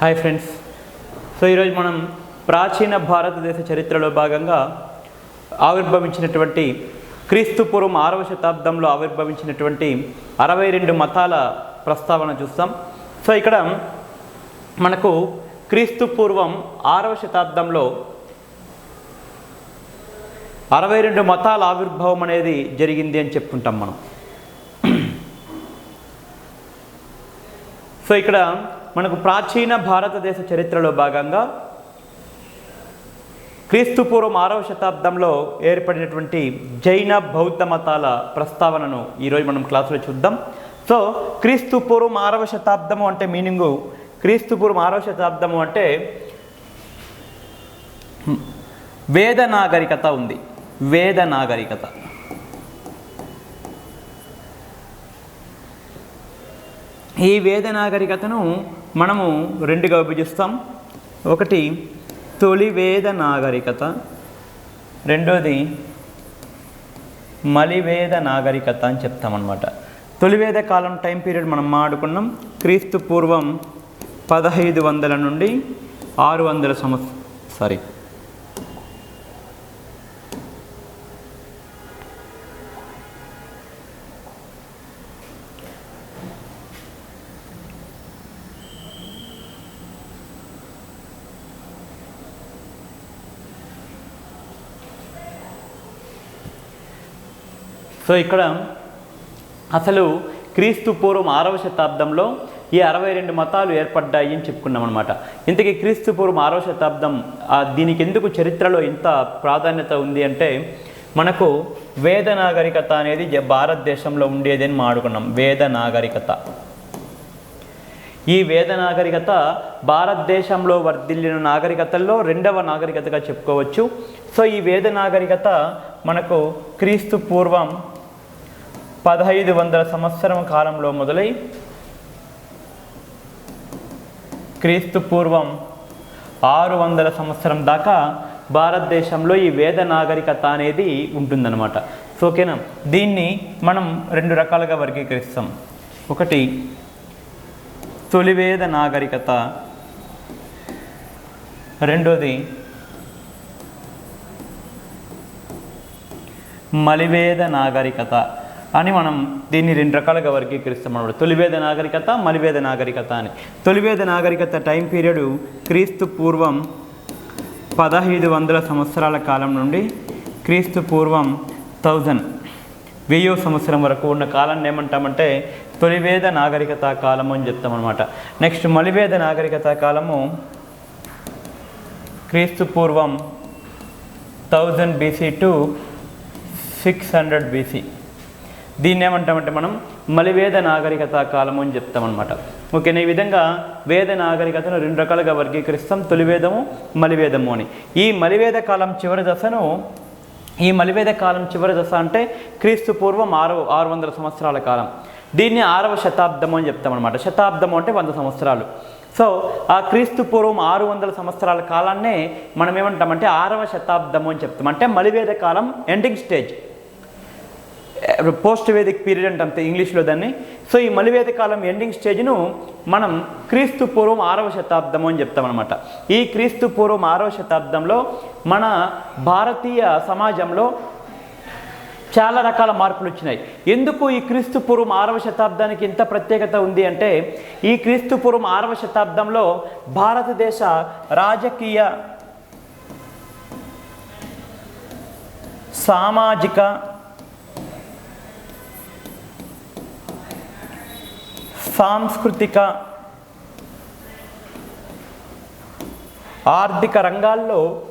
Hi friends so ఈరోజు మనం ప్రాచీన భారతదేశ చరిత్రలో భాగంగా ఆవిర్భవించినటువంటి క్రీస్తు పూర్వం ఆరవ శతాబ్దంలో ఆవిర్భవించినటువంటి అరవై రెండు మతాల ప్రస్తావన చూస్తాం. సో ఇక్కడ మనకు క్రీస్తు పూర్వం ఆరవ శతాబ్దంలో అరవై రెండు మతాల ఆవిర్భావం అనేది జరిగింది అని చెప్పుకుంటాం మనం. సో ఇక్కడ మనకు ప్రాచీన భారతదేశ చరిత్రలో భాగంగా క్రీస్తు పూర్వం ఆరవ శతాబ్దంలో ఏర్పడినటువంటి జైన బౌద్ధ మతాల ప్రస్తావనను ఈరోజు మనం క్లాసులో చూద్దాం. సో క్రీస్తు పూర్వం ఆరవ శతాబ్దము అంటే మీనింగు. క్రీస్తు పూర్వం ఆరవ శతాబ్దము అంటే వేద నాగరికత ఉంది. వేద నాగరికత. ఈ వేద నాగరికతను మనము రెండుగా విభజిస్తాం ఒకటి తొలివేద నాగరికత రెండోది మలివేద నాగరికత అని చెప్తామన్నమాట తొలివేద కాలం టైం పీరియడ్ మనం మాడుకున్నాం. క్రీస్తు పూర్వం పదహైదు వందల నుండి ఆరు వందల సంవత్సరం సారీ సో ఇక్కడ అసలు క్రీస్తు పూర్వం ఆరవ శతాబ్దంలో ఈ అరవై రెండు మతాలు ఏర్పడ్డాయి అని చెప్పుకున్నాం అనమాట ఇంతకీ క్రీస్తు పూర్వం ఆరవ శతాబ్దం దీనికి ఎందుకు చరిత్రలో ఇంత ప్రాధాన్యత ఉంది అంటే మనకు వేద నాగరికత అనేది భారతదేశంలో ఉండేది అని మాడుకున్నాం వేద నాగరికత. ఈ వేద నాగరికత భారతదేశంలో వర్ధిల్లిన నాగరికతల్లో రెండవ నాగరికతగా చెప్పుకోవచ్చు. సో ఈ వేద నాగరికత మనకు క్రీస్తు పూర్వం పదహైదు వందల సంవత్సరం కాలంలో మొదలై క్రీస్తు పూర్వం ఆరు వందల సంవత్సరం దాకా భారతదేశంలో ఈ వేద నాగరికత అనేది ఉంటుందన్నమాట. సో ఓకేనా? దీన్ని మనం రెండు రకాలుగా వర్గీకరిస్తాం. ఒకటి తొలివేద నాగరికత. రెండోది మలివేద నాగరికత. అని మనం దీన్ని రెండు రకాలుగా వర్గీకరిస్తాం అన్నమాట. తొలివేద నాగరికత మలివేద నాగరికత అని. తొలివేద నాగరికత టైం పీరియడ్ క్రీస్తు పూర్వం పదహైదు వందల సంవత్సరాల కాలం నుండి క్రీస్తు పూర్వం థౌజండ్ వెయ్యో సంవత్సరం వరకు ఉన్న కాలాన్ని ఏమంటామంటే తొలివేద నాగరికత కాలము అని చెప్తామన్నమాట నెక్స్ట్ మలివేద నాగరికత కాలము క్రీస్తు పూర్వం thousand BC to six hundred BC దీన్ని ఏమంటామంటే మనం మలివేద నాగరికత కాలము అని చెప్తామన్నమాట. ఓకేనా? ఈ విధంగా వేద నాగరికతను రెండు రకాలుగా వర్గీకరిస్తాం. తొలివేదము మలివేదము అని. ఈ మలివేద కాలం చివరి దశను ఈ మలివేద కాలం చివరి దశ అంటే క్రీస్తు పూర్వం ఆరు ఆరు వందల సంవత్సరాల కాలం. దీన్ని ఆరవ శతాబ్దము అని చెప్తామన్నమాట. శతాబ్దము అంటే వంద సంవత్సరాలు. సో ఆ క్రీస్తు పూర్వం ఆరు వందల సంవత్సరాల కాలాన్నే మనం ఏమంటామంటే ఆరవ శతాబ్దము అని చెప్తాం. అంటే మలివేద కాలం ending stage post Vedic period అంతే ఇంగ్లీష్లో దాన్ని. సో ఈ మలివేద కాలం ఎండింగ్ స్టేజ్ను మనం క్రీస్తు పూర్వం ఆరవ శతాబ్దము అని చెప్తామన్నమాట. ఈ క్రీస్తు పూర్వం ఆరవ శతాబ్దంలో మన భారతీయ సమాజంలో చాలా రకాల మార్పులు వచ్చినాయి. ఎందుకు ఈ క్రీస్తు పూర్వం ఆరవ శతాబ్దానికి ఇంత ప్రత్యేకత ఉంది అంటే ఈ క్రీస్తు పూర్వం ఆరవ శతాబ్దంలో భారతదేశ రాజకీయ సామాజిక సాంస్కృతిక ఆర్థిక రంగాల్లో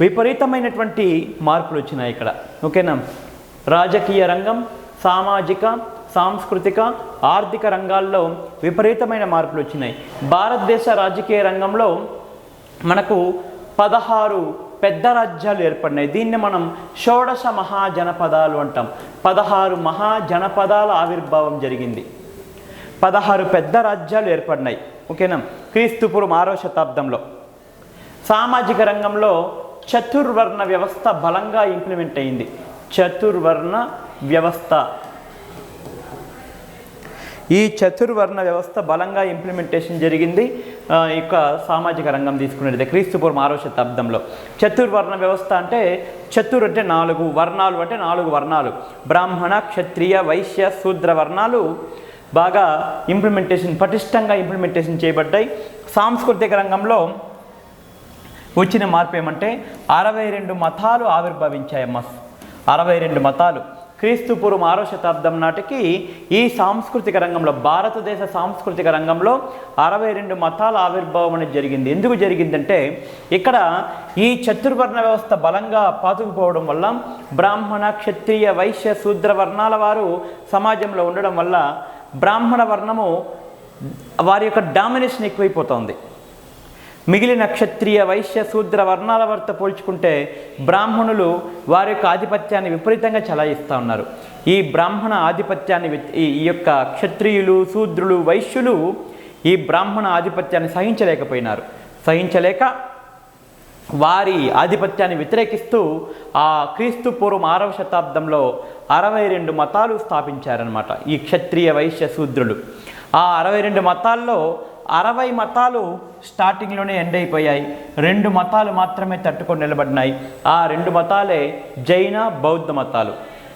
విపరీతమైనటువంటి మార్పులు వచ్చినాయి ఇక్కడ. ఓకేనా? రాజకీయ రంగం సామాజిక సాంస్కృతిక ఆర్థిక రంగాల్లో విపరీతమైన మార్పులు వచ్చినాయి. భారతదేశ రాజకీయ రంగంలో మనకు పదహారు పెద్ద రాజ్యాలు ఏర్పడినాయి. దీన్ని మనం షోడశ మహాజనపదాలు అంటాం. పదహారు మహాజనపదాల ఆవిర్భావం జరిగింది. పదహారు పెద్ద రాజ్యాలు ఏర్పడినాయి. ఓకేనా? క్రీస్తుపురం ఆరో శతాబ్దంలో. సామాజిక రంగంలో చతుర్వర్ణ వ్యవస్థ బలంగా ఇంప్లిమెంట్ అయింది. చతుర్వర్ణ వ్యవస్థ. ఈ చతుర్వర్ణ వ్యవస్థ బలంగా ఇంప్లిమెంటేషన్ జరిగింది. ఈ యొక్క సామాజిక రంగం తీసుకునేది క్రీస్తుపూర్వం ఆరో శతాబ్దంలో. చతుర్వర్ణ వ్యవస్థ అంటే చతుర్ అంటే నాలుగు వర్ణాలు అంటే నాలుగు వర్ణాలు. బ్రాహ్మణ క్షత్రియ వైశ్య శూద్ర వర్ణాలు బాగా ఇంప్లిమెంటేషన్ పటిష్టంగా ఇంప్లిమెంటేషన్ చేయబడ్డాయి. సాంస్కృతిక రంగంలో వచ్చిన మార్పు ఏమంటే అరవై రెండు మతాలు ఆవిర్భవించాయమ్మా అరవై రెండు మతాలు. క్రీస్తు పూర్వం ఆరో శతాబ్దం నాటికి ఈ సాంస్కృతిక రంగంలో భారతదేశ సాంస్కృతిక రంగంలో అరవై రెండు మతాల ఆవిర్భావం అనేది జరిగింది. ఎందుకు జరిగిందంటే ఇక్కడ ఈ చతుర్వర్ణ వ్యవస్థ బలంగా పాతుకుపోవడం వల్ల బ్రాహ్మణ క్షత్రియ వైశ్య శూద్ర వర్ణాల వారు సమాజంలో ఉండడం వల్ల బ్రాహ్మణ వర్ణము వారి యొక్క డామినేషన్ ఎక్కువైపోతుంది. మిగిలిన క్షత్రియ వైశ్య శూద్ర వర్ణాల వారితో పోల్చుకుంటే బ్రాహ్మణులు వారి యొక్క ఆధిపత్యాన్ని విపరీతంగా చలాయిస్తూ ఉన్నారు. ఈ బ్రాహ్మణ ఆధిపత్యాన్ని ఈ ఈ యొక్క క్షత్రియులు శూద్రులు వైశ్యులు ఈ బ్రాహ్మణ ఆధిపత్యాన్ని సహించలేకపోయినారు. సహించలేక వారి ఆధిపత్యాన్ని వ్యతిరేకిస్తూ ఆ క్రీస్తు పూర్వం ఆరవ శతాబ్దంలో అరవై రెండు మతాలు స్థాపించారనమాట ఈ క్షత్రియ వైశ్య శూద్రులు. ఆ అరవై రెండు మతాల్లో అరవై మతాలు స్టార్టింగ్లోనే ఎండ్ అయిపోయాయి. రెండు మతాలు మాత్రమే తట్టుకొని నిలబడినాయి. ఆ రెండు మతాలే జైన బౌద్ధ మతాలు.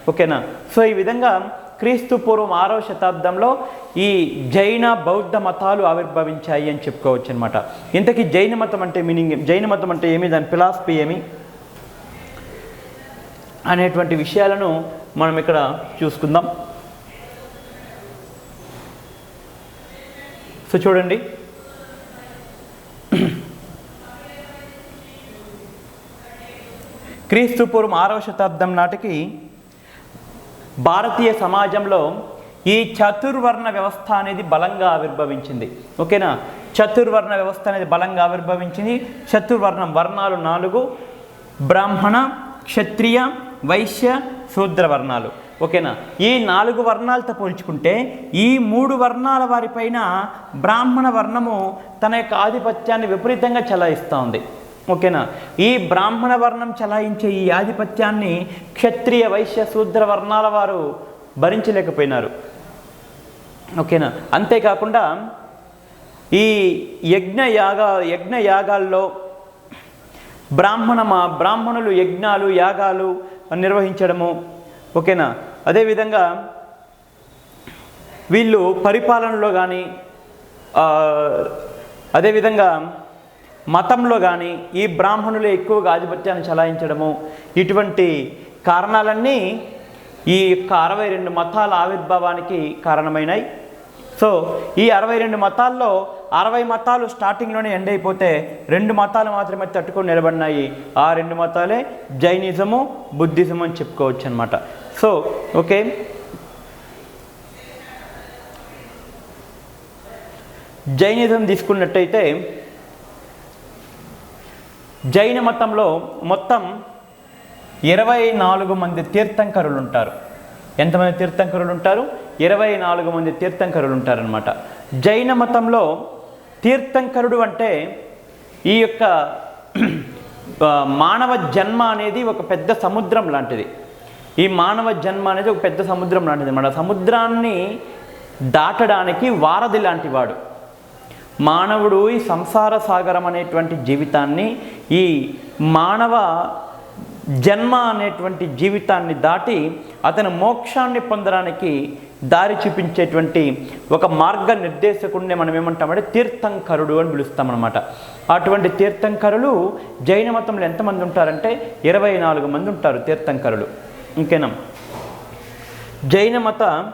ఓకేనా? సో ఈ విధంగా క్రీస్తు పూర్వం ఆరవ శతాబ్దంలో ఈ జైన బౌద్ధ మతాలు ఆవిర్భవించాయి అని చెప్పుకోవచ్చు అనమాట ఇంతకీ జైన మతం అంటే మీనింగ్ జైన మతం అంటే ఏమి? దాని ఫిలాసఫీ ఏమి? అనేటువంటి విషయాలను మనం ఇక్కడ చూసుకుందాం. సో చూడండి. క్రీస్తు పూర్వం ఆరవ శతాబ్దం నాటికి భారతీయ సమాజంలో ఈ చతుర్వర్ణ వ్యవస్థ అనేది బలంగా ఆవిర్భవించింది. ఓకేనా? చతుర్వర్ణ వ్యవస్థ అనేది బలంగా ఆవిర్భవించింది. చతుర్వర్ణం వర్ణాలు నాలుగు. బ్రాహ్మణ క్షత్రియ వైశ్య శూద్ర వర్ణాలు. ఓకేనా? ఈ నాలుగు వర్ణాలతో పోల్చుకుంటే ఈ మూడు వర్ణాల వారిపైన బ్రాహ్మణ వర్ణము తన యొక్క ఆధిపత్యాన్ని విపరీతంగా చలాయిస్తూ ఉంది. ఓకేనా? ఈ బ్రాహ్మణ వర్ణం చలాయించే ఈ ఆధిపత్యాన్ని క్షత్రియ వైశ్య శూద్ర వర్ణాల వారు భరించలేకపోయినారు. ఓకేనా? అంతేకాకుండా ఈ యజ్ఞ యాగ యజ్ఞ యాగాల్లో బ్రాహ్మణ మా- బ్రాహ్మణులు యజ్ఞాలు యాగాలు నిర్వహించడము. ఓకేనా? అదేవిధంగా వీళ్ళు పరిపాలనలో కానీ అదేవిధంగా మతంలో కానీ ఈ బ్రాహ్మణులు ఎక్కువగా ఆధిపత్యాన్ని చలాయించడము. ఇటువంటి కారణాలన్నీ ఈ యొక్క అరవై రెండు మతాల ఆవిర్భావానికి కారణమైనాయి. సో ఈ అరవై రెండు మతాల్లో అరవై మతాలు స్టార్టింగ్లోనే ఎండ్ అయిపోతే రెండు మతాలు మాత్రమే తట్టుకొని నిలబడినాయి. ఆ రెండు మతాలే జైనిజము బుద్ధిజం అని చెప్పుకోవచ్చు అనమాట సో ఓకే. జైనిజం తీసుకున్నట్టయితే జైన మతంలో మొత్తం ఇరవై నాలుగు మంది తీర్థంకరులు ఉంటారు ఎంతమంది తీర్థంకరులు ఉంటారు ఇరవై నాలుగు మంది తీర్థంకరులు ఉంటారనమాట జైన మతంలో తీర్థంకరుడు అంటే ఈ యొక్క మానవ జన్మ అనేది ఒక పెద్ద సముద్రం లాంటిది. ఈ మానవ జన్మ అనేది ఒక పెద్ద సముద్రం లాంటిది మన సముద్రాన్ని దాటడానికి వారధి లాంటి వాడు. మానవుడు ఈ సంసార సాగరం అనేటువంటి జీవితాన్ని ఈ మానవ జన్మ అనేటువంటి జీవితాన్ని దాటి అతను మోక్షాన్ని పొందడానికి దారి చూపించేటువంటి ఒక మార్గ నిర్దేశకుడిని మనం ఏమంటామంటే తీర్థంకరుడు అని పిలుస్తామన్నమాట. అటువంటి తీర్థంకరులు జైన మతంలో ఎంతమంది ఉంటారంటే ఇరవై నాలుగు మంది ఉంటారు తీర్థంకరులు. ఇంకేనా? జైన మత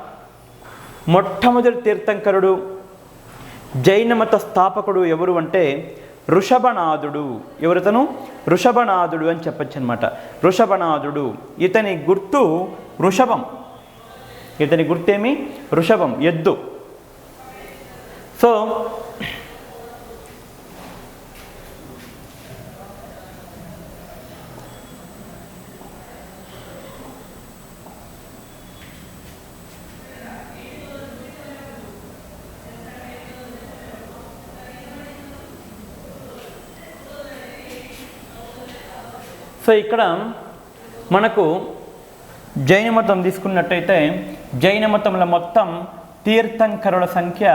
మొట్టమొదటి తీర్థంకరుడు జైన మత స్థాపకుడు ఎవరు అంటే ఋషభనాథుడు. ఎవరితను? ఋషభనాథుడు అని చెప్పచ్చు అనమాట ఋషభనాథుడు. ఇతని గుర్తు వృషభం ఇతని గుర్తేమి? వృషభం ఎద్దు. సో సో ఇక్కడ మనకు జైన మతం తీసుకున్నట్టయితే జైన మతంలో మొత్తం తీర్థంకరుల సంఖ్య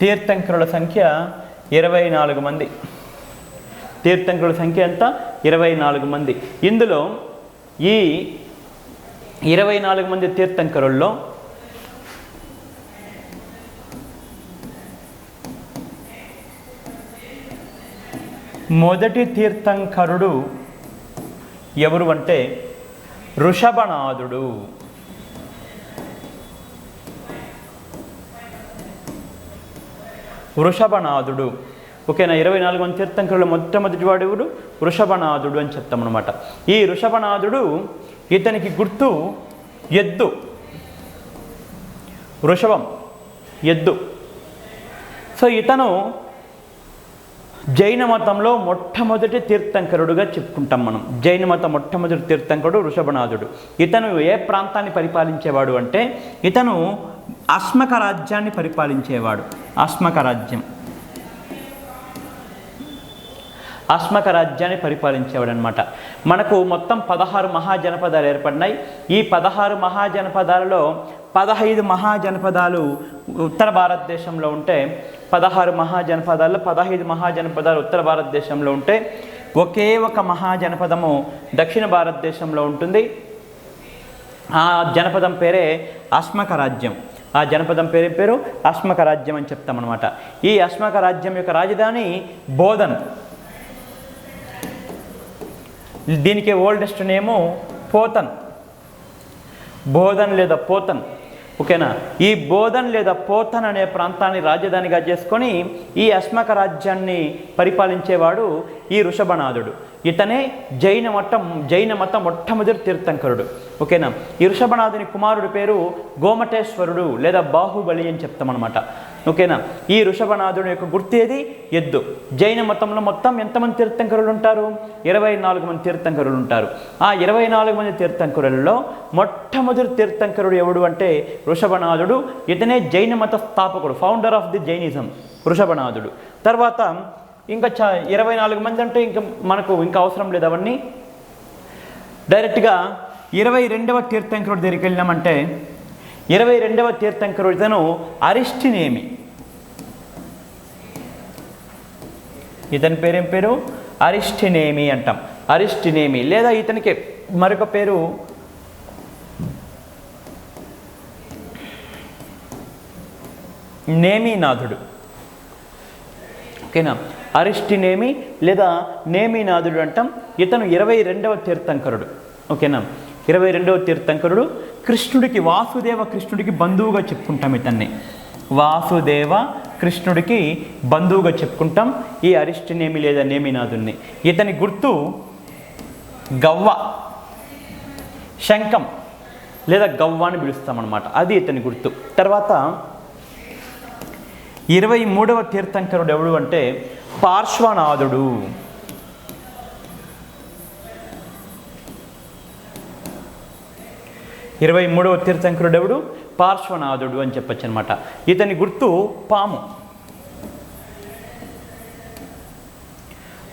తీర్థంకరుల సంఖ్య ఇరవై నాలుగు మంది. తీర్థంకరుల సంఖ్య ఎంత? ఇరవై నాలుగు మంది. ఇందులో ఈ ఇరవై నాలుగు మంది తీర్థంకరుల్లో మొదటి తీర్థంకరుడు ఎవరు అంటే వృషభనాథుడు వృషభనాథుడు ఓకేనా? ఇరవై నాలుగు మంది తీర్థంకరులు మొట్టమొదటి వాడు ఎవరు? వృషభనాథుడు అని చెప్తాం అనమాట ఈ వృషభనాథుడు ఇతనికి గుర్తు ఎద్దు. వృషభం ఎద్దు. సో ఇతను జైన మతంలో మొట్టమొదటి తీర్థంకరుడుగా చెప్పుకుంటాం మనం. జైన మతం మొట్టమొదటి తీర్థంకరుడు వృషభనాథుడు. ఇతను ఏ ప్రాంతాన్ని పరిపాలించేవాడు అంటే ఇతను అస్మక రాజ్యాన్ని పరిపాలించేవాడు. అస్మక రాజ్యం. అస్మక రాజ్యాన్ని పరిపాలించేవాడు అనమాట మనకు మొత్తం పదహారు మహాజనపదాలు ఏర్పడినాయి. ఈ పదహారు మహాజనపదాలలో పదహైదు మహాజనపదాలు ఉత్తర భారతదేశంలో ఉంటే పదహారు మహాజనపదాల్లో పదహైదు మహాజనపదాలు ఉత్తర భారతదేశంలో ఉంటే ఒకే ఒక మహాజనపదము దక్షిణ భారతదేశంలో ఉంటుంది. ఆ జనపదం పేరే అస్మక రాజ్యం. ఆ జనపదం పేరు పేరు అస్మక రాజ్యం అని చెప్తామన్నమాట. ఈ అస్మక రాజ్యం యొక్క రాజధాని బోధన్. దీనికి ఓల్డెస్ట్ నేము పోతన్. బోధన్ లేదా పోతన్. ఓకేనా? ఈ బోధన్ లేదా పోతన్ అనే ప్రాంతాన్ని రాజధానిగా చేసుకొని ఈ అస్మక రాజ్యాన్ని పరిపాలించేవాడు ఈ ఋషభనాథుడు. ఇతనే జైన మతం జైన మతం మొట్టమొదటి తీర్థంకరుడు. ఓకేనా? ఈ ఋషభనాథుని కుమారుడి పేరు గోమటేశ్వరుడు లేదా బాహుబలి అని చెప్తామన్నమాట. ఓకేనా? ఈ ఋషభనాథుడి యొక్క గుర్తు ఏది ఎద్దు. జైన మతంలో మొత్తం ఎంతమంది తీర్థంకరులు ఉంటారు? ఇరవై నాలుగు మంది తీర్థంకరులు ఉంటారు. ఆ ఇరవై నాలుగు మంది తీర్థంకరులలో మొట్టమొదటి తీర్థంకరుడు ఎవడు అంటే ఋషభనాథుడు ఇతనే జైన మత స్థాపకుడు ఫౌండర్ ఆఫ్ ది జైనిజం ఋషభనాథుడు తర్వాత ఇంకా చ ఇరవై నాలుగు మంది అంటే ఇంకా మనకు ఇంకా అవసరం లేదు అవన్నీ. డైరెక్ట్గా ఇరవై రెండవ తీర్థంకరుడు దగ్గరికి వెళ్ళినామంటే ఇరవై రెండవ తీర్థంకరుడు ఇతను అరిష్టినేమి. ఇతని పేరేం పేరు? అరిష్టినేమి అంటాం. అరిష్టినేమి లేదా ఇతనికి మరొక పేరు? నేమినాథుడు. ఓకేనా? అరిష్టినేమి లేదా నేమినాథుడు అంటాం. ఇతను ఇరవై రెండవ తీర్థంకరుడు. ఓకేనా? ఇరవై రెండవ తీర్థంకరుడు కృష్ణుడికి వాసుదేవ కృష్ణుడికి బంధువుగా చెప్పుకుంటాం ఇతన్ని. వాసుదేవ కృష్ణుడికి బంధువుగా చెప్పుకుంటాం. ఈ అరిష్టనేమి లేదా నేమినాథుడిని ఇతని గుర్తు గవ్వ శంఖం లేదా గవ్వ అని పిలుస్తామన్నమాట. అది ఇతని గుర్తు. తర్వాత ఇరవై మూడవ తీర్థంకరుడు ఎవడు అంటే పార్శ్వనాథుడు. ఇరవై మూడవ తీర్థంకరుడు ఎవడు పార్శ్వనాథుడు అని చెప్పచ్చు అనమాట ఇతని గుర్తు పాము.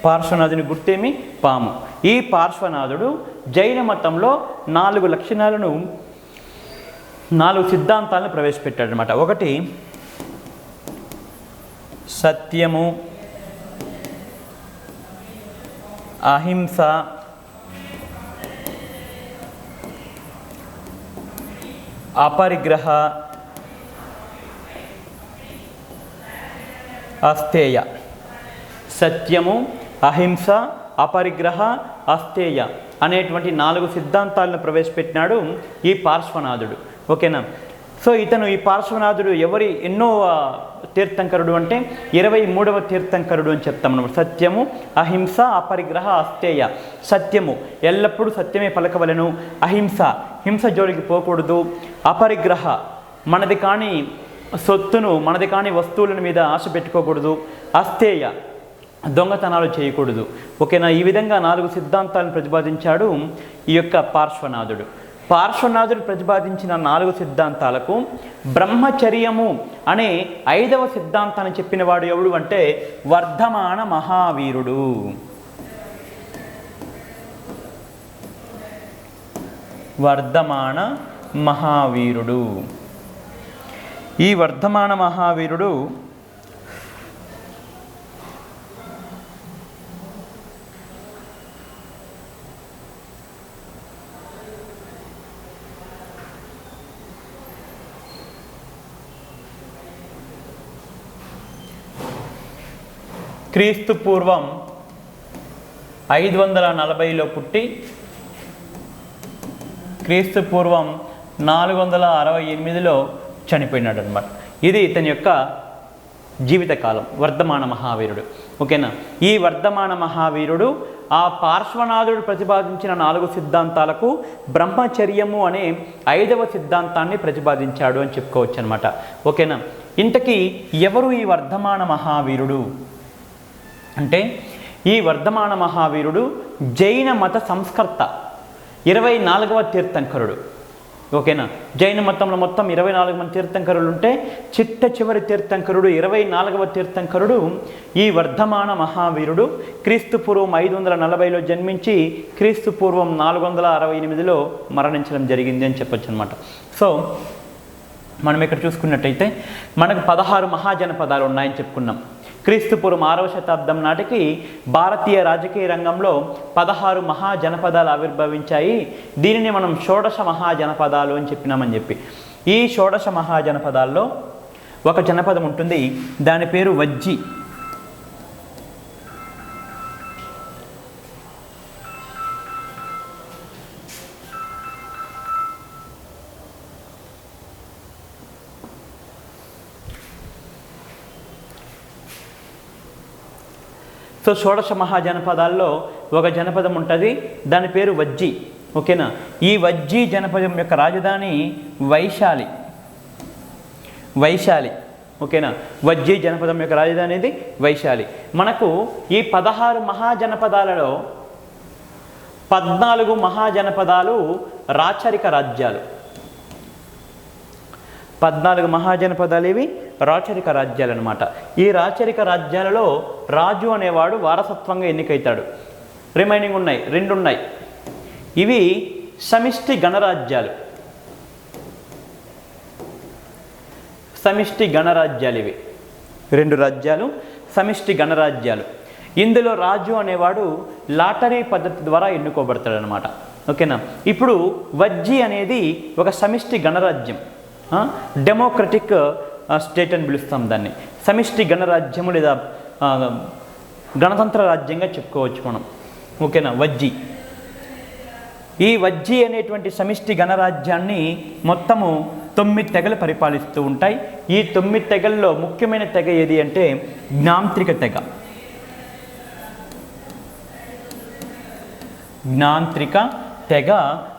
పార్శ్వనాథుని గుర్తేమి? పాము. ఈ పార్శ్వనాథుడు జైన మతంలో నాలుగు లక్షణాలను నాలుగు సిద్ధాంతాలను ప్రవేశపెట్టాడు అనమాట ఒకటి సత్యము అహింస అపరిగ్రహ అస్థేయ. సత్యము అహింస అపరిగ్రహ అస్థేయ అనేటువంటి నాలుగు సిద్ధాంతాలను ప్రవేశపెట్టినాడు ఈ పార్శ్వనాథుడు. ఓకేనా? సో ఇతను ఈ పార్శ్వనాథుడు ఎవరి ఎన్నో తీర్థంకరుడు అంటే ఇరవై మూడవ తీర్థంకరుడు అని చెప్తాం మనం సత్యము అహింస అపరిగ్రహ అస్థేయ. సత్యము ఎల్లప్పుడూ సత్యమే పలకవలను. అహింస హింస జోలికి పోకూడదు. అపరిగ్రహ మనది కాని సొత్తును మనది కాని వస్తువుల మీద ఆశ పెట్టుకోకూడదు. అస్థేయ దొంగతనాలు చేయకూడదు. ఓకేనా? ఈ విధంగా నాలుగు సిద్ధాంతాలను ప్రతిపాదించాడు ఈ యొక్క పార్శ్వనాథుడు. పార్శ్వనాథుడు ప్రతిపాదించిన నాలుగు సిద్ధాంతాలకు బ్రహ్మచర్యము అనే ఐదవ సిద్ధాంతాన్ని చెప్పినవాడు ఎవడు అంటే వర్ధమాన మహావీరుడు. వర్ధమాన మహావీరుడు. ఈ వర్ధమాన మహావీరుడు క్రీస్తు పూర్వం ఐదు వందల నలభైలో పుట్టి క్రీస్తు పూర్వం నాలుగు వందల అరవై ఎనిమిదిలో చనిపోయినాడు అనమాట ఇది ఇతని యొక్క జీవితకాలం వర్ధమాన మహావీరుడు. ఓకేనా? ఈ వర్ధమాన మహావీరుడు ఆ పార్శ్వనాథుడు ప్రతిపాదించిన నాలుగు సిద్ధాంతాలకు బ్రహ్మచర్యము అనే ఐదవ సిద్ధాంతాన్ని ప్రతిపాదించాడు అని చెప్పుకోవచ్చు అనమాట ఓకేనా? ఇంతకీ ఎవరు ఈ వర్ధమాన మహావీరుడు? అంటే ఈ వర్ధమాన మహావీరుడు జైన మత సంస్కర్త. ఇరవై నాలుగవ తీర్థంకరుడు. ఓకేనా? జైన మతంలో మొత్తం ఇరవై నాలుగు మంది తీర్థంకరులు ఉంటే చిట్ట చివరి తీర్థంకరుడు ఇరవై నాలుగవ తీర్థంకరుడు ఈ వర్ధమాన మహావీరుడు క్రీస్తు పూర్వం ఐదు వందల నలభైలో జన్మించి క్రీస్తు పూర్వం నాలుగు వందల అరవై ఎనిమిదిలో మరణించడం జరిగింది అని చెప్పొచ్చు అనమాట సో మనం ఇక్కడ చూసుకున్నట్టయితే మనకు పదహారు మహాజనపదాలు ఉన్నాయని చెప్పుకున్నాం. క్రీస్తుపూర్వం ఆరవ శతాబ్దం నాటికి భారతీయ రాజకీయ రంగంలో పదహారు మహాజనపదాలు ఆవిర్భవించాయి. దీనిని మనం షోడశ మహాజనపదాలు అని చెప్పినామని చెప్పి. ఈ షోడశ మహాజనపదాల్లో ఒక జనపదం ఉంటుంది. దాని పేరు వజ్జి. సో షోడశ మహాజనపదాల్లో ఒక జనపదం ఉంటుంది. దాని పేరు వజ్జి. ఓకేనా? ఈ వజ్జీ జనపదం యొక్క రాజధాని వైశాలి. వైశాలి. ఓకేనా? వజ్జీ జనపదం యొక్క రాజధాని ఇది వైశాలి. మనకు ఈ పదహారు మహాజనపదాలలో పద్నాలుగు మహాజనపదాలు రాచరిక రాజ్యాలు. పద్నాలుగు మహాజనపదాలు ఇవి రాచరిక రాజ్యాలు అనమాట ఈ రాచరిక రాజ్యాలలో రాజు అనేవాడు వారసత్వంగా ఎన్నికైతాడు. రిమైనింగ్ ఉన్నాయి రెండు ఉన్నాయి ఇవి సమిష్టి గణరాజ్యాలు. సమిష్టి గణరాజ్యాలు ఇవి. రెండు రాజ్యాలు సమిష్టి గణరాజ్యాలు. ఇందులో రాజు అనేవాడు లాటరీ పద్ధతి ద్వారా ఎన్నుకోబడతాడనమాట ఓకేనా? ఇప్పుడు వజ్జి అనేది ఒక సమిష్టి గణరాజ్యం. డెమోక్రటిక్ స్టేట్ అని పిలుస్తాం దాన్ని. సమిష్టి గణరాజ్యము లేదా గణతంత్ర రాజ్యంగా చెప్పుకోవచ్చు మనం. ఓకేనా? వజ్జి. ఈ వజ్జి అనేటువంటి సమిష్టి గణరాజ్యాన్ని మొత్తము తొమ్మిది తెగలు పరిపాలిస్తూ ఉంటాయి. ఈ తొమ్మిది తెగల్లో ముఖ్యమైన తెగ ఏది అంటే జ్ఞాంత్రిక తెగ. జ్ఞాంత్రిక తెగ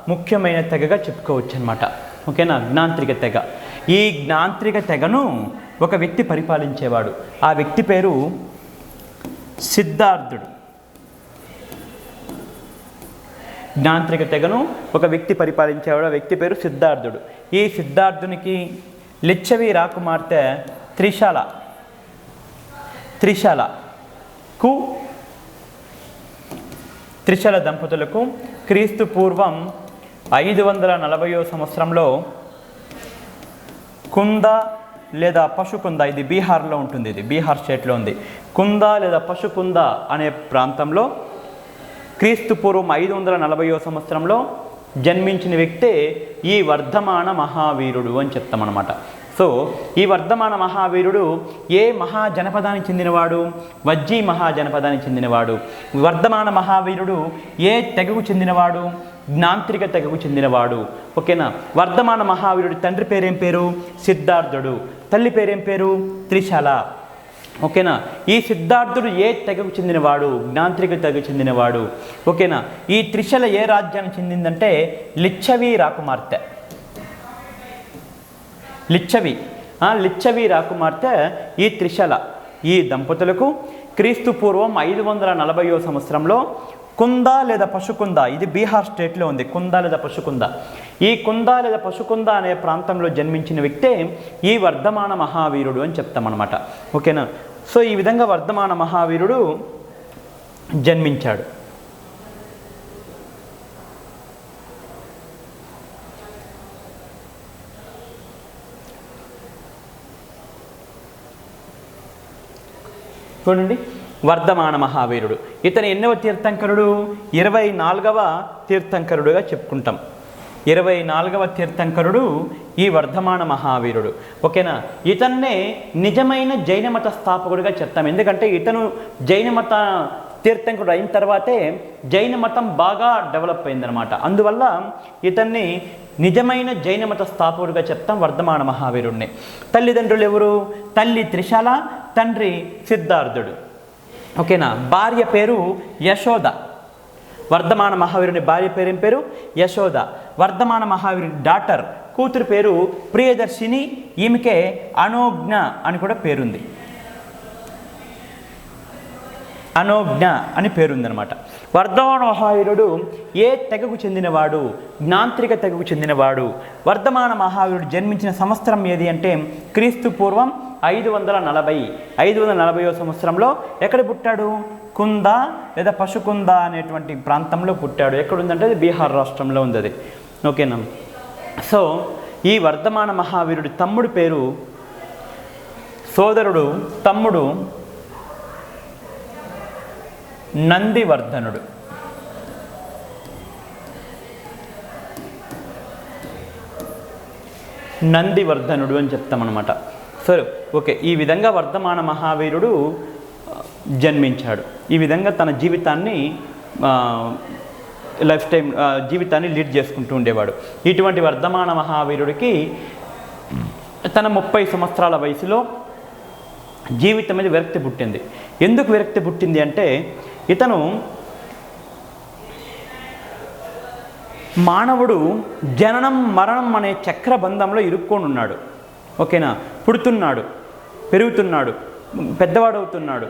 ముఖ్యమైన తెగగా చెప్పుకోవచ్చు అనమాట ఓకేనా? జ్ఞాంత్రిక తెగ. ఈ జ్ఞాంత్రిక తెగను ఒక వ్యక్తి పరిపాలించేవాడు. ఆ వ్యక్తి పేరు సిద్ధార్థుడు. జ్ఞాంత్రిక తెగను ఒక వ్యక్తి పరిపాలించేవాడు ఆ వ్యక్తి పేరు సిద్ధార్థుడు. ఈ సిద్ధార్థునికి లిచ్చవి రాకుమార్తె త్రిశాల త్రిశాలకు త్రిశల దంపతులకు క్రీస్తు పూర్వం ఐదు వందల నలభయో సంవత్సరంలో కుంద లేదా పశుకుంద ఇది బీహార్లో ఉంటుంది ఇది బీహార్ స్టేట్లో ఉంది. కుంద లేదా పశుకుంద అనే ప్రాంతంలో క్రీస్తు పూర్వం ఐదు వందల నలభైవ సంవత్సరంలో జన్మించిన వ్యక్తే ఈ వర్ధమాన మహావీరుడు అని చెప్తామన్నమాట. సో ఈ వర్ధమాన మహావీరుడు ఏ మహాజనపదానికి చెందినవాడు? వజ్జీ మహాజనపదానికి చెందినవాడు. వర్ధమాన మహావీరుడు ఏ తెగకు చెందినవాడు? జ్ఞాంత్రిక తెగకు చెందినవాడు. ఓకేనా? వర్ధమాన మహావీరుడి తండ్రి పేరేం పేరు? సిద్ధార్థుడు. తల్లి పేరేం పేరు? త్రిశాల. ఓకేనా? ఈ సిద్ధార్థుడు ఏ తెగకు చెందినవాడు? జ్ఞాంత్రిక తెగకు చెందినవాడు. ఓకేనా? ఈ త్రిశల ఏ రాజ్యానికి చెందిందంటే లిచ్చవి రాకుమార్తె. లిచ్చవి. లిచ్చవి రాకుమార్తె ఈ త్రిశల. ఈ దంపతులకు క్రీస్తు పూర్వం ఐదు వందల నలభైవ సంవత్సరంలో కుందా లేదా పశుకుంద? ఇది బీహార్ స్టేట్లో ఉంది కుందా లేదా పశుకుంద? ఈ కుంద లేదా పశుకుంద అనే ప్రాంతంలో జన్మించిన వ్యక్తే ఈ వర్ధమాన మహావీరుడు అని చెప్తామన్నమాట. ఓకేనా? సో ఈ విధంగా వర్ధమాన మహావీరుడు జన్మించాడు. చూడండి. వర్ధమాన మహావీరుడు. ఇతను ఎన్నవ తీర్థంకరుడు? ఇరవై నాలుగవ తీర్థంకరుడుగా చెప్పుకుంటాం. ఇరవై నాలుగవ తీర్థంకరుడు ఈ వర్ధమాన మహావీరుడు. ఓకేనా? ఇతన్నే నిజమైన జైన మత స్థాపకుడిగా చెప్తాం. ఎందుకంటే ఇతను జైన మత తీర్థంకుడు అయిన తర్వాతే జైన మతం బాగా డెవలప్ అయిందనమాట అందువల్ల ఇతన్ని నిజమైన జైన మత స్థాపకుడిగా చెప్తాం వర్ధమాన మహావీరుడిని తల్లిదండ్రులు ఎవరు? తల్లి త్రిశాల తండ్రి సిద్ధార్థుడు. ఓకేనా? భార్య పేరు యశోద. వర్ధమాన మహావీరుని భార్య పేరు ఏం పేరు? యశోద. వర్ధమాన మహావీరుని డాటర్ కూతురు పేరు ప్రియదర్శిని. ఈమెకే అనోజ్ఞ అని కూడా పేరుంది. అనోజ్ఞ అని పేరుందనమాట వర్ధమాన ఏ తెగకు చెందినవాడు? జ్ఞాంత్రిక తెగకు చెందినవాడు. వర్ధమాన మహావీరుడు జన్మించిన సంవత్సరం ఏది అంటే క్రీస్తు పూర్వం ఐదు వందల నలభై ఐదు వందల నలభైవ సంవత్సరంలో ఎక్కడ పుట్టాడు? కుంద లేదా పశుకుంద అనేటువంటి ప్రాంతంలో పుట్టాడు. ఎక్కడుందంటే అది బీహార్ రాష్ట్రంలో ఉంది అది ఓకేనా సో ఈ వర్ధమాన మహావీరుడి తమ్ముడి పేరు సోదరుడు తమ్ముడు నందివర్ధనుడు. నందివర్ధనుడు అని చెప్తామన్నమాట. సరే ఓకే ఈ విధంగా వర్ధమాన మహావీరుడు జన్మించాడు. ఈ విధంగా తన జీవితాన్ని లైఫ్ టైం జీవితాన్ని లీడ్ చేసుకుంటూ ఉండేవాడు. ఇటువంటి వర్ధమాన మహావీరుడికి తన ముప్పై సంవత్సరాల వయసులో జీవితం మీద విరక్తి పుట్టింది. ఎందుకు విరక్తి పుట్టింది అంటే ఇతను మానవుడు జననం మరణం అనే చక్రబంధంలో ఇరుక్కొని ఉన్నాడు ఓకేనా? పుడుతున్నాడు పెరుగుతున్నాడు పెద్దవాడవుతున్నాడు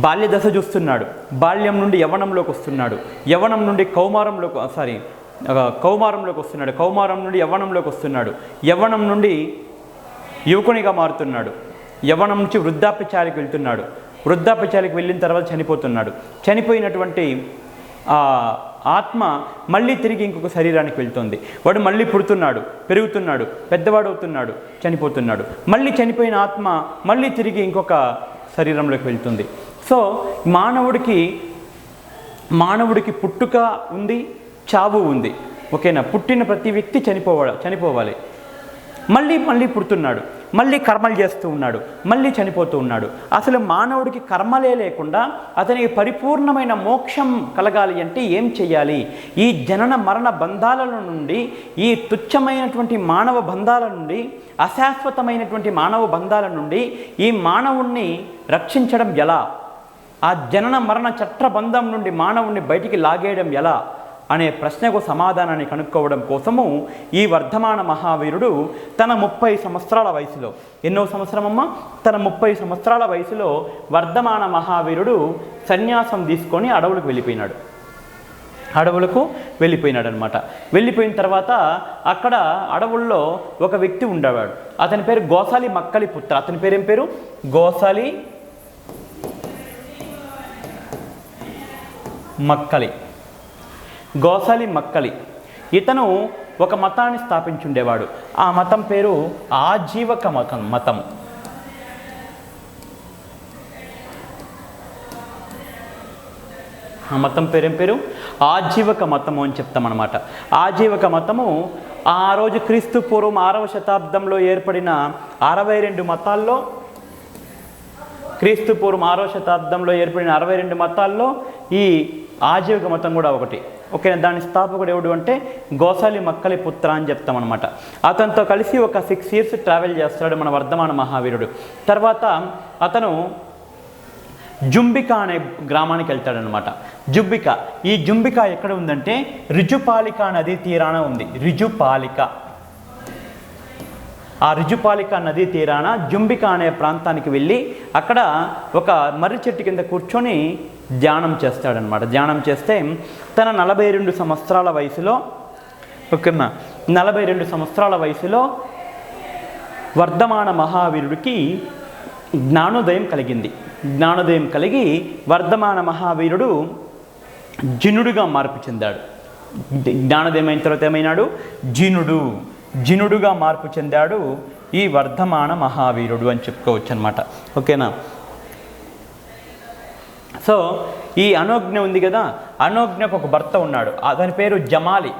బాల్య దశ చూస్తున్నాడు బాల్యం నుండి యవ్వనంలోకి వస్తున్నాడు యవ్వనం నుండి కౌమారంలోకి సారీ కౌమారంలోకి వస్తున్నాడు కౌమారం నుండి యవ్వనంలోకి వస్తున్నాడు యవ్వనం నుండి యువకునిగా మారుతున్నాడు యవ్వనం నుంచి వృద్ధాప్యచారికి వెళ్తున్నాడు వృద్ధాపచాలకు వెళ్ళిన తర్వాత చనిపోతున్నాడు. చనిపోయినటువంటి ఆ ఆత్మ మళ్ళీ తిరిగి ఇంకొక శరీరానికి వెళ్తుంది. వాడు మళ్ళీ పుడుతున్నాడు పెరుగుతున్నాడు పెద్దవాడు అవుతున్నాడు చనిపోతున్నాడు. మళ్ళీ చనిపోయిన ఆత్మ మళ్ళీ తిరిగి ఇంకొక శరీరంలోకి వెళ్తుంది. సో మానవుడికి మానవుడికి పుట్టుక ఉంది చావు ఉంది. ఓకేనా? పుట్టిన ప్రతి వ్యక్తి చనిపోవాలి చనిపోవాలి. మళ్ళీ మళ్ళీ పుడుతున్నాడు. మళ్ళీ కర్మలు చేస్తూ ఉన్నాడు మళ్ళీ చనిపోతూ ఉన్నాడు. అసలు మానవుడికి కర్మలే లేకుండా అతనికి పరిపూర్ణమైన మోక్షం కలగాలి అంటే ఏం చేయాలి ఈ జనన మరణ బంధాల నుండి ఈ తుచ్చమైనటువంటి మానవ బంధాల నుండి అశాశ్వతమైనటువంటి మానవ బంధాల నుండి ఈ మానవుణ్ణి రక్షించడం ఎలా? ఆ జనన మరణ చట్రబంధం నుండి మానవుణ్ణి బయటికి లాగేయడం ఎలా? అనే ప్రశ్నకు సమాధానాన్ని కనుక్కోవడం కోసము ఈ వర్ధమాన మహావీరుడు తన ముప్పై సంవత్సరాల వయసులో ఎన్నో సంవత్సరమమ్మా? తన ముప్పై సంవత్సరాల వయసులో వర్ధమాన మహావీరుడు సన్యాసం తీసుకొని అడవులకు వెళ్ళిపోయినాడు. అడవులకు వెళ్ళిపోయినాడు అనమాట వెళ్ళిపోయిన తర్వాత అక్కడ అడవుల్లో ఒక వ్యక్తి ఉండేవాడు. అతని పేరు గోసాలి మక్కలి పుత్ర అతని పేరు పేరు? గోసాలి మక్కలి. గోసాలి మక్కలి. ఇతను ఒక మతాన్ని స్థాపించుండేవాడు. ఆ మతం పేరు ఆజీవక మతం మతం. ఆ మతం పేరేం పేరు? ఆజీవక మతము అని చెప్తామన్నమాట. ఆజీవక మతము ఆ రోజు క్రీస్తు పూర్వం ఆరవ శతాబ్దంలో ఏర్పడిన అరవై రెండు మతాల్లో క్రీస్తు పూర్వం ఆరవ శతాబ్దంలో ఏర్పడిన అరవై రెండు మతాల్లో ఈ ఆజీవిక మతం కూడా ఒకటి. ఓకే దాని స్థాపకుడు ఎవడు అంటే గోసాలి మక్కలి పుత్ర అని చెప్తామన్నమాట. అతనితో కలిసి ఒక సిక్స్ ఇయర్స్ ట్రావెల్ చేస్తాడు మన వర్ధమాన మహావీరుడు. తర్వాత అతను జుంబిక అనే గ్రామానికి వెళ్తాడనమాట జుంబిక. ఈ జుంబిక ఎక్కడ ఉందంటే రిజుపాలిక నదీ తీరాన ఉంది. రిజుపాలిక. ఆ రిజుపాలిక నదీ తీరాన జుంబిక అనే ప్రాంతానికి వెళ్ళి అక్కడ ఒక మర్రి చెట్టు కింద కూర్చొని ధ్యానం చేస్తాడనమాట. ధ్యానం చేస్తే తన నలభై రెండు సంవత్సరాల వయసులో ఓకేనా నలభై రెండు సంవత్సరాల వయసులో వర్ధమాన మహావీరుడికి జ్ఞానోదయం కలిగింది. జ్ఞానోదయం కలిగి వర్ధమాన మహావీరుడు జినుడుగా మార్పు చెందాడు. జ్ఞానోదయం అయిన తర్వాత ఏమైనాడు? జినుడు. జినుడుగా మార్పు చెందాడు ఈ వర్ధమాన మహావీరుడు అని చెప్పుకోవచ్చు అనమాట ఓకేనా? సో ఈ అనోజ్ఞ ఉంది కదా అనోజ్ఞకు ఒక భర్త ఉన్నాడు. అతని పేరు జమాలి.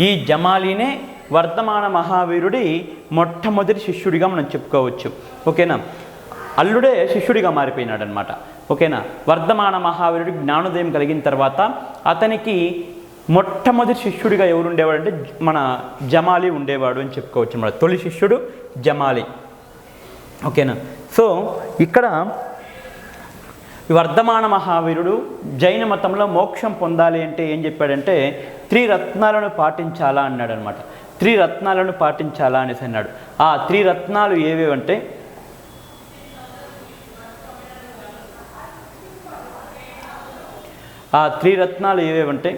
ఈ జమాలినే వర్ధమాన మహావీరుడి మొట్టమొదటి శిష్యుడిగా మనం చెప్పుకోవచ్చు. ఓకేనా? అల్లుడే శిష్యుడిగా మారిపోయినాడు అనమాట ఓకేనా? వర్ధమాన మహావీరుడి జ్ఞానోదయం కలిగిన తర్వాత అతనికి మొట్టమొదటి శిష్యుడిగా ఎవరు ఉండేవాడు అంటే మన జమాలి ఉండేవాడు అని చెప్పుకోవచ్చు అనమాట. తొలి శిష్యుడు జమాలి. ఓకేనా? సో ఇక్కడ వర్ధమాన మహావీరుడు జైన మతంలో మోక్షం పొందాలి అంటే ఏం చెప్పాడంటే త్రిరత్నాలను పాటించాలా అన్నాడు అనమాట త్రిరత్నాలను పాటించాలా అనేసి అన్నాడు. ఆ త్రిరత్నాలు ఏవేవంటే ఆ త్రిరత్నాలు ఏవేవంటే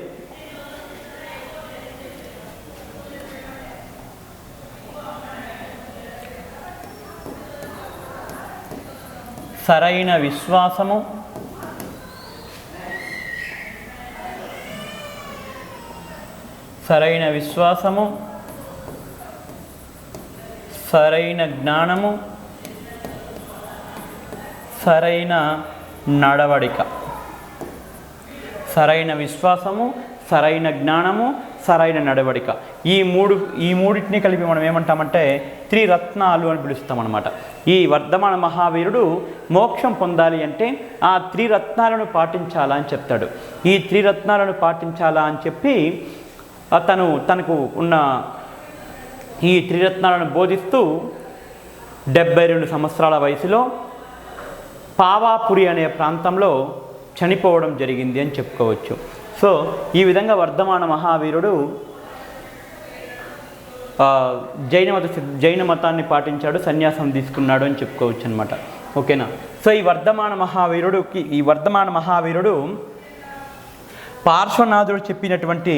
సరైన విశ్వాసము సరైన విశ్వాసము సరైన జ్ఞానము సరైన నడవడిక. సరైన విశ్వాసము సరైన జ్ఞానము సరైన నడవడిక. ఈ మూడు ఈ మూడింటిని కలిపి మనం ఏమంటామంటే త్రిరత్నాలు అని పిలుస్తామన్నమాట. ఈ వర్ధమాన మహావీరుడు మోక్షం పొందాలి అంటే ఆ త్రిరత్నాలను పాటించాలా అని చెప్తాడు. ఈ త్రిరత్నాలను పాటించాలా అని చెప్పి అతను తనకు ఉన్న ఈ త్రిరత్నాలను బోధిస్తూ డెబ్బై రెండు సంవత్సరాల వయసులో పావాపురి అనే ప్రాంతంలో చనిపోవడం జరిగింది అని చెప్పుకోవచ్చు. సో ఈ విధంగా వర్ధమాన మహావీరుడు జైన మత జైన మతాన్ని పాటించాడు సన్యాసం తీసుకున్నాడు అని చెప్పుకోవచ్చు అనమాట ఓకేనా? సో ఈ వర్ధమాన మహావీరుడుకి ఈ వర్ధమాన మహావీరుడు పార్శ్వనాథుడు చెప్పినటువంటి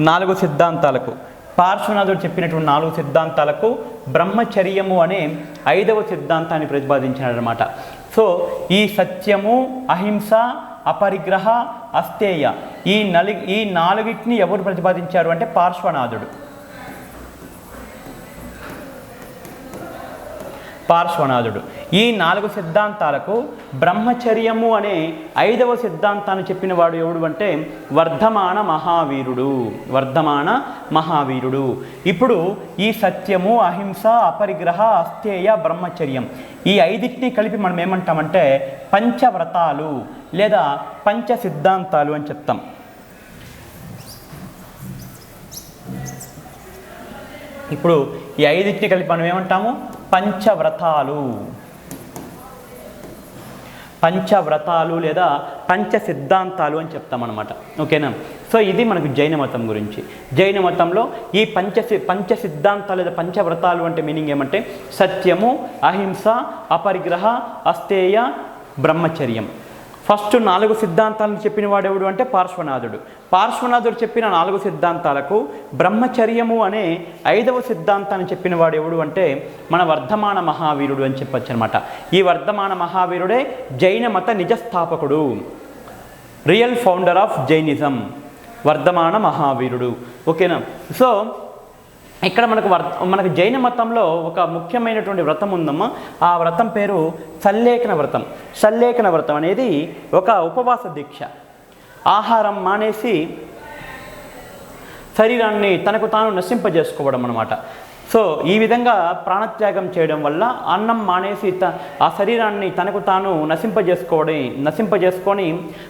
నాలుగు సిద్ధాంతాలకు. పార్శ్వనాథుడు చెప్పినటువంటి నాలుగు సిద్ధాంతాలకు బ్రహ్మచర్యము అనే ఐదవ సిద్ధాంతాన్ని ప్రతిపాదించినాడనమాట. సో ఈ సత్యము అహింస అపరిగ్రహ అస్తేయ ఈ నలి ఈ నాలుగిటిని ఎవరు ప్రతిపాదించారు అంటే పార్శ్వనాథుడు. పార్శ్వనాథుడు. ఈ నాలుగు సిద్ధాంతాలకు బ్రహ్మచర్యము అనే ఐదవ సిద్ధాంతాన్ని చెప్పిన వాడు ఎవడు అంటే వర్ధమాన మహావీరుడు. వర్ధమాన మహావీరుడు. ఇప్పుడు ఈ సత్యము అహింస అపరిగ్రహ అస్థేయ బ్రహ్మచర్యం ఈ ఐదిటిని కలిపి మనం ఏమంటామంటే పంచవ్రతాలు లేదా పంచ సిద్ధాంతాలు అని చెప్తాం. ఇప్పుడు ఈ ఐదింటిని కలిపి మనం ఏమంటాము? పంచవ్రతాలు. పంచవ్రతాలు లేదా పంచ సిద్ధాంతాలు అని చెప్తామన్నమాట. ఓకేనా? సో ఇది మనకు జైన మతం గురించి. జైన మతంలో ఈ పంచ పంచ సిద్ధాంతాలు లేదా పంచవ్రతాలు అంటే మీనింగ్ ఏమంటే సత్యము అహింస అపరిగ్రహ అస్తేయ బ్రహ్మచర్యం. ఫస్ట్ నాలుగు సిద్ధాంతాలను చెప్పిన వాడెవడు అంటే పార్శ్వనాథుడు. పార్శ్వనాథుడు చెప్పిన నాలుగు సిద్ధాంతాలకు బ్రహ్మచర్యము అనే ఐదవ సిద్ధాంతాన్ని చెప్పిన వాడెవడు అంటే మన వర్ధమాన మహావీరుడు అని చెప్పొచ్చు అనమాట ఈ వర్ధమాన మహావీరుడే జైన మత నిజస్థాపకుడు. Real founder of Jainism. వర్ధమాన మహావీరుడు. ఓకేనా? సో ఇక్కడ మనకు వ్రత మనకు జైన మతంలో ఒక ముఖ్యమైనటువంటి వ్రతం ఉందమ్మా. ఆ వ్రతం పేరు సల్లేఖన వ్రతం. సల్లేఖన వ్రతం అనేది ఒక ఉపవాస దీక్ష. ఆహారం మానేసి శరీరాన్ని తనకు తాను నశింపజేసుకోవడం అనమాట సో ఈ విధంగా ప్రాణత్యాగం చేయడం వల్ల అన్నం మానేసి త ఆ శరీరాన్ని తనకు తాను నశింపజేసుకోవడం నశింపజేసుకొని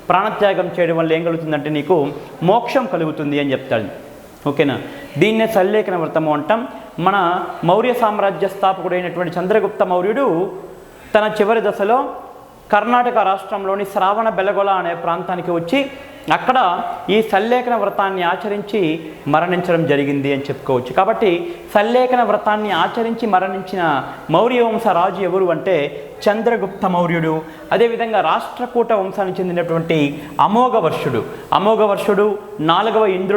ప్రాణత్యాగం చేయడం వల్ల ఏం కలుగుతుందంటే నీకు మోక్షం కలుగుతుంది అని చెప్తాడు. ఓకేనా? దీన్నే సల్లేఖన వ్రతము అంటాం. మన మౌర్య సామ్రాజ్య స్థాపకుడైనటువంటి చంద్రగుప్త మౌర్యుడు తన చివరి దశలో కర్ణాటక రాష్ట్రంలోని శ్రావణ బెలగొల అనే ప్రాంతానికి వచ్చి అక్కడ ఈ సల్లేఖన వ్రతాన్ని ఆచరించి మరణించడం జరిగింది అని చెప్పుకోవచ్చు. కాబట్టి సల్లేఖన వ్రతాన్ని ఆచరించి మరణించిన మౌర్యవంశ రాజు ఎవరు అంటే చంద్రగుప్త మౌర్యుడు. అదేవిధంగా రాష్ట్రకూట వంశానికి చెందినటువంటి అమోఘవర్షుడు. అమోఘవర్షుడు నాలుగవ ఇంద్రుడు